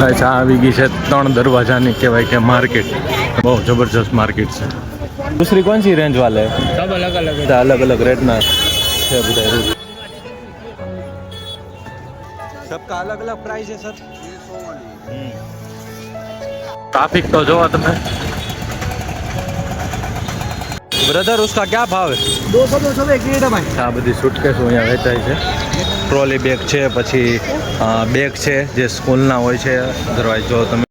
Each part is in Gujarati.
અચ્છા આવી ગઈ છે ત્રણ દરવાજાની કહેવાય કે માર્કેટ બહુ જબરજસ્ત માર્કેટ છે दूसरी कौन सी रेंज वाले हैं सब अलग अलग है બધા અલગ અલગ રેટના છે બધા રૂટ सबका अलग अलग प्राइस है सर ट्रैफिक तो जो તમે બ્રધર उसका क्या भाव है दो सौ दो सौ एक रेट है भाई આ બધી સુટકેસો અહીંયા વેચાય છે ટ્રોલી બેગ છે, પછી બેગ છે, જે સ્કૂલના હોય છે અધરવાઇઝ જો તમે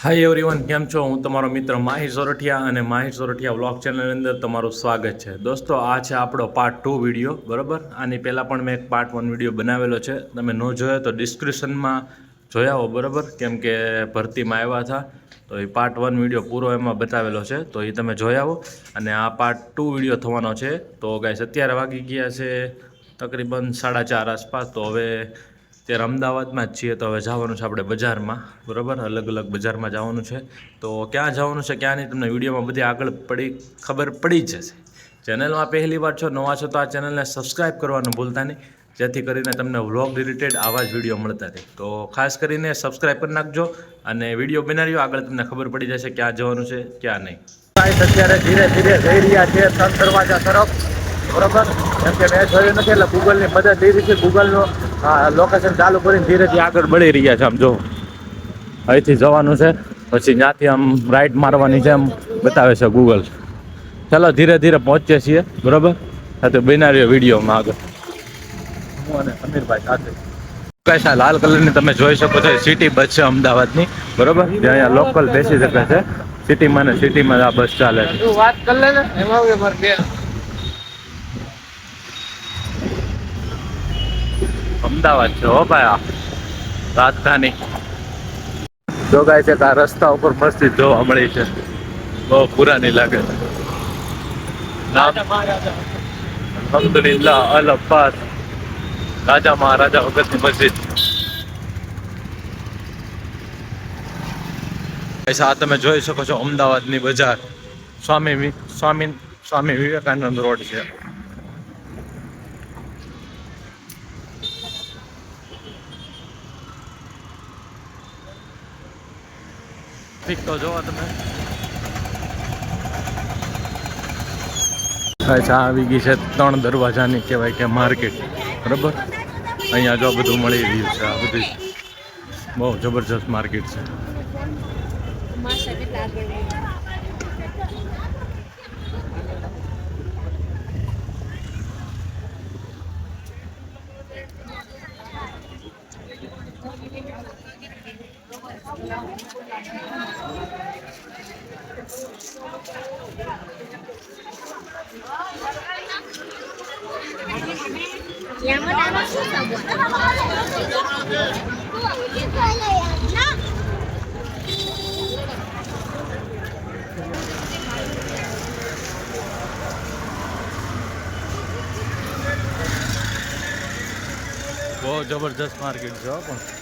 હાય એવરીવન કેમ છો? હું તમારો મિત્ર માહિર સોરઠિયા અને માહિર સોરઠિયા વ્લોગ ચેનલની અંદર તમારું સ્વાગત છે. દોસ્તો, આ છે આપણો પાર્ટ ટુ વીડિયો બરાબર? આની પહેલાં પણ મેં એક પાર્ટ વન વીડિયો બનાવેલો છે. તમે ન જોયો તો ડિસ્ક્રિપ્શનમાં જોયા હો, બરાબર? કેમ કે ભરતીમાં આવ્યા હતા. તો એ પાર્ટ વન વીડિયો પૂરો એમાં બતાવેલો છે. તો એ તમે જોઈ આવો અને આ પાર્ટ ટુ વીડિયો થવાનો છે. તો ગાઈસ અત્યારે વાગી ગયા છે તકરીબન સાડા ચાર આસપાસ. તો હવે ત્યારે અમદાવાદમાં જ છીએ, તો હવે જવાનું છે આપણે બજારમાં. બરાબર? અલગ અલગ બજારમાં જવાનું છે. તો ક્યાં જવાનું છે ક્યાં નહીં તમને વિડીયોમાં બધી આગળ પડી ખબર પડી જ જશે ચેનલમાં પહેલી વાર છો, નવા છો, તો આ ચેનલને સબસ્ક્રાઈબ કરવાનું ભૂલતા નહીં. જેથી કરીને તમને વ્લોગ રિલેટેડ આવા જ વીડિયો મળતા રહે. તો ખાસ કરીને સબસ્ક્રાઈબ કરી નાખજો અને વીડિયો બનાવ્યો આગળ તમને ખબર પડી જશે ક્યાં જવાનું છે, ક્યાં નહીં. અત્યારે ધીરે ધીરે જઈ રહ્યા છે ત્રણ દરવાજા તરફ. બરોબર? કેમ કે મેં જોયું નથી, એટલે ગૂગલની મદદ લીધી છે. ગૂગલનું લોકેશન ચાલુ કરીને ધીરેથી આગળ બળી રહ્યા છે આમ જો. અહીંથી જવાનું છે, પછી ત્યાંથી આમ રાઈટ મારવાની છે એમ બતાવે છે ગૂગલ ચાલો, ધીરે ધીરે પહોંચીએ છીએ, બરોબર? સાથે બનાવ્યો વિડીયોમાં આગળ. હું અને સમીરભાઈ સાથે. કૈસા લાલ કલરની તમે જોઈ શકો છો સિટી બસ છે અમદાવાદની. બરોબર? જે અહીંયા લોકલ બેસી શકે છે. સિટીમાં ને સિટીમાં આ બસ ચાલે છે. વાત કરી લે ને, એમાં અમદાવાદ છે, હો ભાઈ રાજધાની. જો ગાય છે આ રસ્તા ઉપર મસ્જિદ જોવા મળી છે. બહુ પુરાની લાગે છે. રાજા મહારાજા વખતની મસ્જિદ. આ તમે જોઈ શકો છો અમદાવાદની બજાર. સ્વામી સ્વામી સ્વામી વિવેકાનંદ રોડ છે. ટ્રાફિક તો જોવો તમે. અચ્છા આવી ગઈ છે ત્રણ દરવાજાની કહેવાય કે માર્કેટ. બરાબર? અહીંયા જો બધું મળી રહ્યું છે આ બધી બહુ જબરજસ્ત માર્કેટ છે. બહુ જબરજસ્ત માર્કેટ છે હો પણ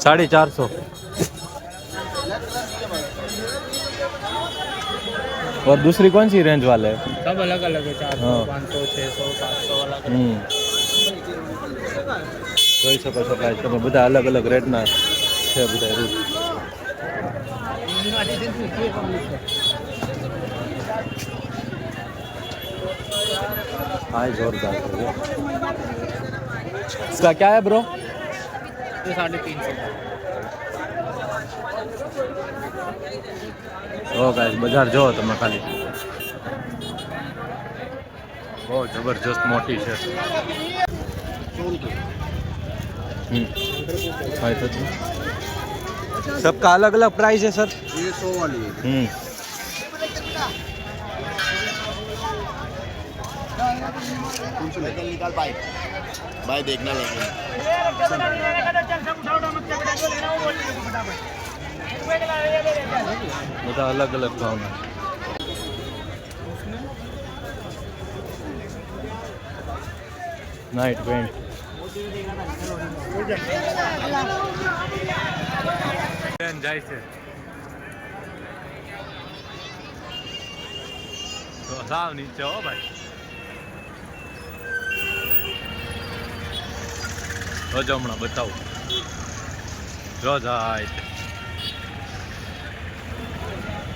साढ़े चार सौ और दूसरी कौन सी रेंज वाले हैं सब अलग अलग है चार सौ हाँ। पाँच सौ छः सौ सात सौ अलग अलग હમ જોઈ શકો છો guys, તમે બધા અલગ અલગ રેટના છે બધા રૂટ हाय जोरदार है ये। इसका क्या है ब्रो ये साढ़े तीन सौ ઓ ગાઈસ બજાર જો તમે ખાલી બહુ જબરજસ્ત મોટી છે હમ. હા, એ તો છે. सबका अलग अलग प्राइस है सर ये सौ वाली है निकल निकाल भाई भाई देखना लगे બધા અલગ અલગ ભાવના નાઇટ પેન્ટ બેન જાય છે તો સાવ નીચે હો ભાઈ જો બતાવું. જો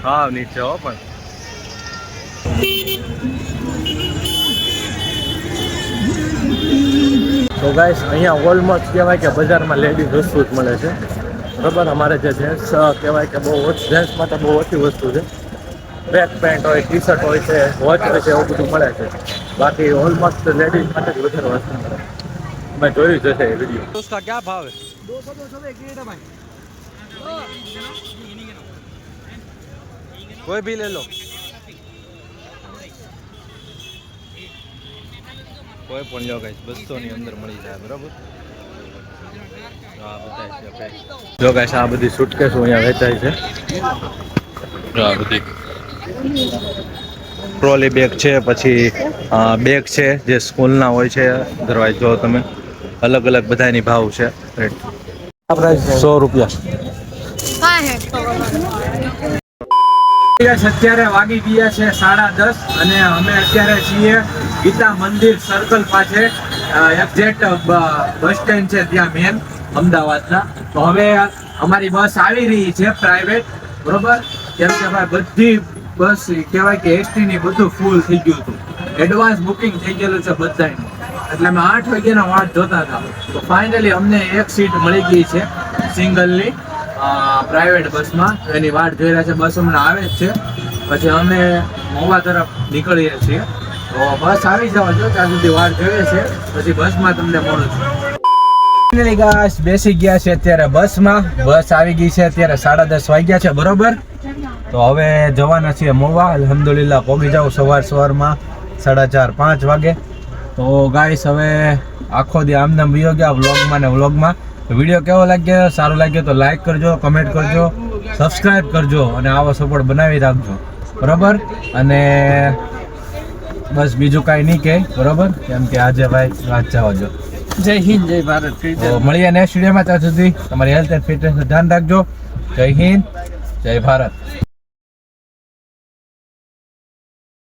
હા, નીચે હો પણ. તો ગાઈસ અહીંયા ઓલમોસ્ટ કહેવાય કે બજારમાં લેડીઝ વસ્તુ જ મળે છે. બરાબર? અમારે જે જેન્ટ્સ કહેવાય કે બહુ ઓછી જેન્ટ્સ માટે બહુ ઓછી વસ્તુ છે. ટ્રેક પેન્ટ હોય ટી શર્ટ હોય છે વોચ હોય છે, એવું બધું મળે છે. બાકી ઓલમોસ્ટ લેડીઝ માટે જ વધારે વસ્તુ મળે. મેં જોયું જ હશે એ વિડીયો उसका क्या भाव है कोई भी ले लो કોઈ પણ લો ગાઈસ બસોની અંદર મળી જાય બરાબર આ બતાય છે આપણે જો ગાઈસ આ બધી સુટકેસો અહીંયા વેચાય છે જો આ બધી ટ્રોલી બેગ છે પછી બેગ છે જે સ્કૂલના હોય છે અધરવાઇઝ જો તમે અલગ અલગ બધાની ભાવ છે. સો રૂપિયા. અત્યારે વાગી ગયા છે સાડા દસ અને અમે અત્યારે છીએ ગીતા મંદિર સર્કલ પાસે. એક્ઝેક્ટ બસ સ્ટેન્ડ છે ત્યાં મેન અમદાવાદના. તો હવે અમારી બસ આવી રહી છે પ્રાઇવેટ બરોબર? કેમ કે ભાઈ બધી બસ, કહેવાય કે એસટી ની બધું ફૂલ થઈ ગયું હતું. એડવાન્સ બુકિંગ થઈ ગયેલું છે બધાનું એટલે અમે આઠ વાગ્યાના વાટ જોતા હતા. તો ફાઇનલી અમને એક સીટ મળી ગઈ છે સિંગલની. પ્રાઇવેટ બસમાં એની વાટ જોઈ રહ્યા છે બસ હમણાં આવે જ છે. પછી અમે મોવા તરફ નીકળીએ છીએ. તો બસ આવી જાવ જો ત્યાં સુધી વાટ જોઈએ છે. પછી બસમાં તમને મળું છું. Finally guys, બેસી ગયા છે અત્યારે બસમાં બસ આવી ગઈ છે અત્યારે સાડા દસ વાગ્યા છે બરોબર? તો હવે જવાના છીએ મોવા. અલહમદુલિલ્લાહ પહોંચી જાઉં સવાર સવારમાં સાડા ચાર પાંચ વાગે. તો ગાઈસ હવે આખો દી આમનામ વિયો ગયા વ્લોગમાં ને વ્લોગમાં વીડિયો કેવો લાગ્યો? સારો લાગ્યો તો લાઈક કરજો કમેન્ટ કરજો સબસ્ક્રાઈબ કરજો અને આવો સપોર્ટ બનાવી રાખજો. બરોબર? અને બસ બીજું કાંઈ નહીં કે બરોબર? કેમ કે આજે ભાઈ વાત જવાજો જય હિન્દ જય ભારત મળીએ નેક્સ્ટ વિડીયોમાં ત્યાં સુધી. તમારી હેલ્થ એન્ડ ફિટનેસનું ધ્યાન રાખજો. જય હિન્દ જય ભારત.